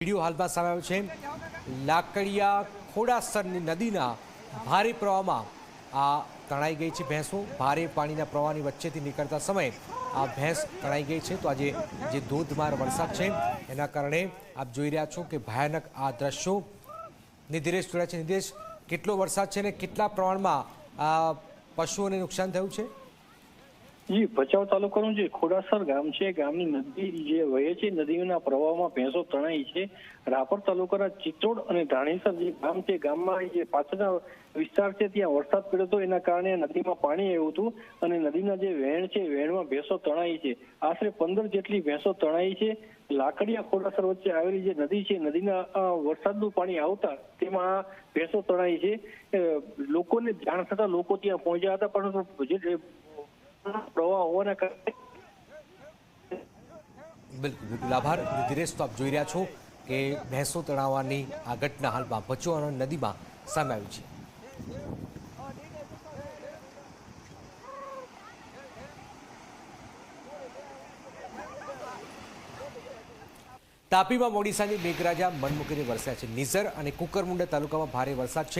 Video હાલમાં સામે આવ્યો છે. લાકડિયા ખોડાસરની નદીના ભારે પ્રવાહમાં આ તણાઈ ગઈ છે ભેંસો. ભારે પાણીના પ્રવાહની વચ્ચેથી નીકળતા સમયે આ ભેંસ તણાઈ ગઈ છે. તો આજે જે ધોધમાર વરસાદ છે, એના કારણે આપ જોઈ રહ્યા છો કે ભયાનક આ દ્રશ્યો. નિધિરેશ જોડ્યા છે. નિધિરેશ, કેટલો વરસાદ છે ને કેટલા પ્રમાણમાં પશુઓને નુકસાન થયું છે? જી ભચાઉ તાલુકાનું જે ખોડાસર ગામ છે ગામની નદી જે વહે છે નદીના પ્રવાહમાં ભેંસો તણાઈ છે. રાપર તાલુકાના ચિત્રોડ અને ધાણીસર જે ગામ છે ગામમાં જે પાછળના વિસ્તાર છે, ત્યાં વરસાદ પડ્યો હતો. એના કારણે નદીમાં પાણી આવ્યું હતું અને નદીના જે વહેણ છે વહેણમાં ભેંસો તણાઈ છે. આશરે પંદર જેટલી ભેંસો તણાઈ છે. લાકડિયા ખોડાસર વચ્ચે આવેલી જે નદી છે, નદીના વરસાદનું પાણી આવતા તેમાં ભેંસો તણાઈ છે. લોકોને જાણ થતા લોકો ત્યાં પહોંચ્યા હતા, પરંતુ પ્રવાહ હોવાના કારણે બિલકુલ આભાર. નિધિરેશ તો આપ જોઈ રહ્યા છો કે ભેંસો તણાવવાની આ ઘટના હાલમાં ભચુઆના નદીમાં સામે આવી છે. તાપીમાં મોડી સાંજે મેઘરાજા મનમુકીને વરસ્યા છે. નિઝર અને કુકરમુંડા તાલુકામાં ભારે વરસાદ છે.